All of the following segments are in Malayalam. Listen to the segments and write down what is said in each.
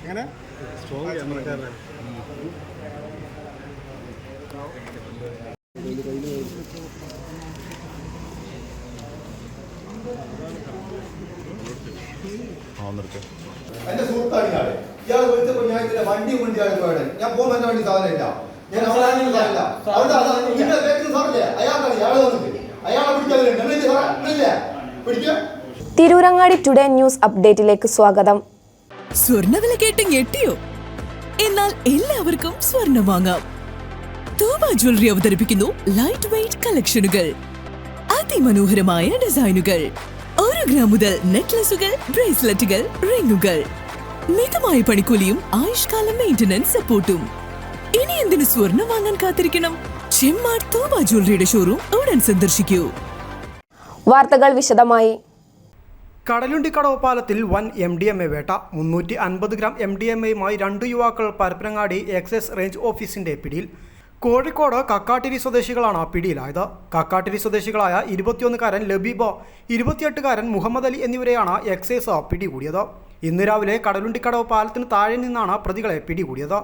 എങ്ങനെ? സ്ട്രോങ് ക്യാമറക്കാരനാണ് സുഹൃത്താണ് ഇയാൾ ഇയാൾ വിളിച്ചപ്പോ ഞാൻ ഇതിന്റെ വണ്ടി കൊണ്ട് ഇയാൾ പോയത് ഞാൻ പോകുമ്പോൾ എന്റെ വണ്ടി സാധനമില്ല. ഞാൻ അവിടെ അവിടെ നിന്റെ ബാക്കിൽ സാറില്ലേ അയാൾക്കാണ് ഇയാളെ വന്നിട്ട്. അയാളെ പിടിക്കാതില്ല പിടിക്കുക തിരൂരങ്ങാടി ടുഡേ ന്യൂസ് അപ്ഡേറ്റിലേക്ക് സ്വാഗതം. സ്വർണവില കേട്ട് ഞെട്ടിയോ? എന്നാൽ എല്ലാവർക്കും സ്വർണം വാങ്ങാം. തൂബ ജ്വല്ലറി അവതരിപ്പിക്കുന്നു ലൈറ്റ് വെയ്റ്റ് കളക്ഷനുകൾ അതിമനോഹരമായ ഡിസൈനുകൾ ഒരു ഗ്രാം മുതൽ നെക്ലസുകൾ ബ്രേസ്ലെറ്റുകൾ റിങ്ങുകൾ മിതമായ പണിക്കൂലിയും ആയുഷ്കാല മെയിന്റനൻസ് സപ്പോർട്ടും ഇനി എന്തിനു സ്വർണം വാങ്ങാൻ കാത്തിരിക്കണം? ചെമ്മാട് തൂബ ജ്വല്ലറിയുടെ ഷോറൂം ഉടൻ സന്ദർശിക്കൂ. വാർത്തകൾ വിശദമായി. കടലുണ്ടിക്കടവ് പാലത്തിൽ വൻ എം ഡി എം എ വേട്ട. മുന്നൂറ്റി അൻപത് ഗ്രാം എം ഡി എം എയുമായി രണ്ട് യുവാക്കൾ പരപ്പനങ്ങാടി എക്സൈസ് റേഞ്ച് ഓഫീസിന്റെ പിടിയിൽ. കോഴിക്കോട് കക്കാട്ടിരി സ്വദേശികളാണ് പിടിയിലായത്. കക്കാട്ടിരി സ്വദേശികളായ ഇരുപത്തിയൊന്നുകാരൻ ലബീബ ഇരുപത്തിയെട്ടുകാരൻ മുഹമ്മദ് അലി എന്നിവരെയാണ് എക്സൈസ് പിടികൂടിയത്. ഇന്ന് രാവിലെ കടലുണ്ടിക്കടവ് പാലത്തിന് താഴെ നിന്നാണ് പ്രതികളെ പിടികൂടിയത്.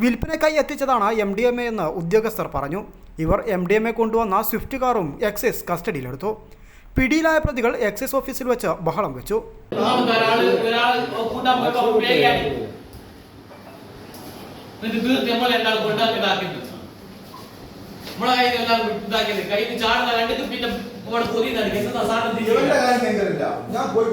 വിൽപ്പനക്കായി എത്തിച്ചതാണ് എം ഡി എം എ എന്ന് ഉദ്യോഗസ്ഥർ പറഞ്ഞു. ഇവർ എം ഡി എം എ കൊണ്ടുവന്ന സ്വിഫ്റ്റ് കാറും എക്സൈസ് കസ്റ്റഡിയിലെടുത്തു. പിടിയിലായ പ്രതികൾ എക്സൈസ് ഓഫീസിൽ വെച്ച് ബഹളം വെച്ചു. ഞാൻ പോയി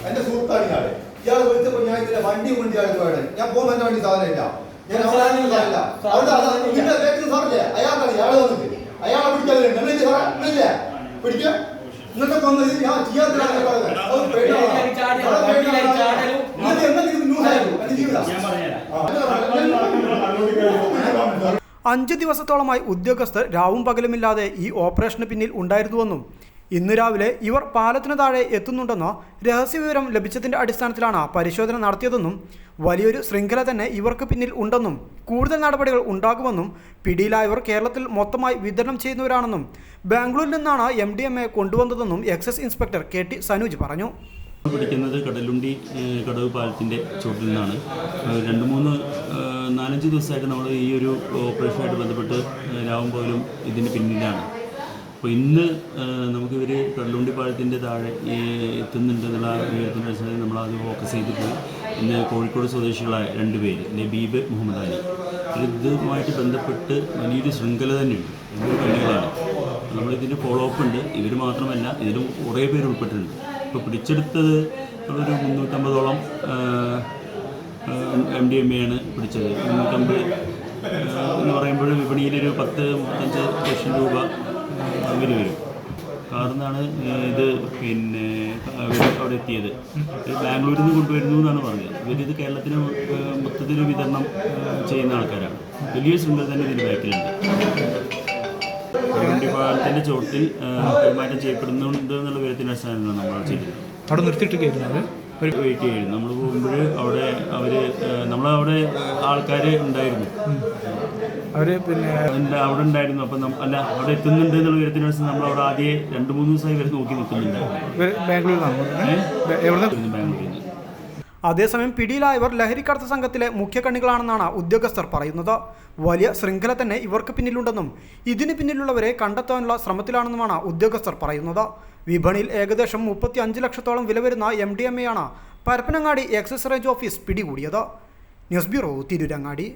ഞാൻ എന്റെ സുഹൃത്താണ് ഇയാൾ ഇയാൾ വിളിച്ചപ്പോ ഞാൻ ഇതിന്റെ വണ്ടി കൊണ്ട് ഇയാൾ പോയത് ഞാൻ പോകുന്ന എന്റെ വണ്ടി സാധനമില്ല ഞാൻ അവിടെ സാറില്ലേ? അയാളാണ് അയാൾ വന്നിട്ട്. അയാളെ പിടിക്കാതില്ല ഇന്നത്തെ കൊന്നത് ഞാൻ ചെയ്യാത്തതാണ് ഞാൻ. അഞ്ച് ദിവസത്തോളമായി ഉദ്യോഗസ്ഥർ രാവും പകലുമില്ലാതെ ഈ ഓപ്പറേഷന് പിന്നിൽ ഉണ്ടായിരുന്നുവെന്നും ഇന്ന് രാവിലെ ഇവർ പാലത്തിന് താഴെ എത്തുന്നുണ്ടെന്നോ രഹസ്യവിവരം ലഭിച്ചതിന്റെ അടിസ്ഥാനത്തിലാണ് പരിശോധന നടത്തിയതെന്നും വലിയൊരു ശൃംഖല തന്നെ ഇവർക്ക് പിന്നിൽ ഉണ്ടെന്നും കൂടുതൽ നടപടികൾ ഉണ്ടാകുമെന്നും പിടിയിലായവർ കേരളത്തിൽ മൊത്തമായി വിതരണം ചെയ്യുന്നവരാണെന്നും ബാംഗ്ലൂരിൽ നിന്നാണ് M D M A കൊണ്ടുവന്നതെന്നും excise inspector K T Sanooj പറഞ്ഞു. പിടിക്കുന്നത് കടലുണ്ടി കടവ് പാലത്തിന്റെ ചുവട്ടിൽ നിന്നാണ്. രണ്ട് മൂന്ന് നാലഞ്ച് ദിവസമായിട്ട് നമ്മൾ ഈ ഒരു ഓപ്പറേഷനുമായിട്ട് ബന്ധപ്പെട്ട് രാവും പോലും ഇതിന് പിന്നിലാണ്. അപ്പോൾ ഇന്ന് നമുക്കിവർ കള്ളുണ്ടിപ്പാഴത്തിന്റെ താഴെ എത്തുന്നുണ്ടെന്നുള്ള വിവരത്തിന്റെ നമ്മൾ അത് ഫോക്കസ് ചെയ്തിട്ട് ഇന്ന് കോഴിക്കോട് സ്വദേശികളായ രണ്ട് പേര് നബീബ് മുഹമ്മദ് അലി. ഇതുമായിട്ട് ബന്ധപ്പെട്ട് വലിയൊരു ശൃംഖല തന്നെയുണ്ട്. പണികളാണ് നമ്മളിതിന്റെ ഫോളോ അപ്പ് ഉണ്ട്. ഇവർ മാത്രമല്ല ഇതിലും കുറേ പേര് ഉൾപ്പെട്ടിട്ടുണ്ട്. ഇപ്പോൾ പിടിച്ചെടുത്തത് ഒരു മുന്നൂറ്റമ്പതോളം എം ഡി എം എയാണ് പിടിച്ചത്. മുന്നൂറ്റമ്പത് എന്ന് പറയുമ്പോൾ വിപണിയിലൊരു പത്ത് മുപ്പത്തഞ്ച് ലക്ഷം രൂപ അങ്ങനെ വരും. കാർന്നാണ് ഇത് പിന്നെ അവിടെ എത്തിയത്. ബാംഗ്ലൂരിൽ നിന്ന് കൊണ്ടുവരുന്നു എന്നാണ് പറഞ്ഞത്. ഇവരിത് കേരളത്തിന് മൊത്തത്തിൽ വിതരണം ചെയ്യുന്ന ആൾക്കാരാണ്. വലിയ ശൃംഖല തന്നെ ഇതിന് ബാക്കിലുണ്ട്. വിഭാഗത്തിന്റെ ചോട്ടിൽ കൈമാറ്റം ചെയ്യപ്പെടുന്നുണ്ട് എന്നുള്ള വിവരത്തിന്റെ അടിസ്ഥാനത്തിലാണ് നമ്മൾ ചെയ്തത്. അവിടെ നിർത്തിയിട്ടൊക്കെയായിരുന്നു അത്? ഒരു വെയിറ്റ് ചെയ്യുന്നു. നമ്മൾ പോകുമ്പോൾ അവിടെ അവർ നമ്മളവിടെ ആൾക്കാർ ഉണ്ടായിരുന്നു. അവർ പിന്നെ അവിടെ ഉണ്ടായിരുന്നു? അപ്പം അല്ല അവിടെ എത്തുന്നുണ്ട് എന്നുള്ള അടിസ്ഥാനം നമ്മൾ അവിടെ ആദ്യം രണ്ട് മൂന്ന് ദിവസമായി വരെ നോക്കി നിൽക്കുന്നുണ്ട്. ബാംഗ്ലൂരിൽ അതേസമയം പിടിയിലായവർ ലഹരിക്കടത്ത് സംഘത്തിലെ മുഖ്യകണ്ണികളാണെന്നാണ് ഉദ്യോഗസ്ഥർ പറയുന്നത്. വലിയ ശൃംഖല തന്നെ ഇവർക്ക് പിന്നിലുണ്ടെന്നും ഇതിന് പിന്നിലുള്ളവരെ കണ്ടെത്താനുള്ള ശ്രമത്തിലാണെന്നുമാണ് ഉദ്യോഗസ്ഥർ പറയുന്നത്. വിപണിയിൽ ഏകദേശം മുപ്പത്തി അഞ്ച് ലക്ഷത്തോളം വില വരുന്ന എം ഡി എം എയാണ് പരപ്പനങ്ങാടി എക്സൈസ് റേഞ്ച് ഓഫീസ് പിടികൂടിയത്. News bureau Tirurangadi.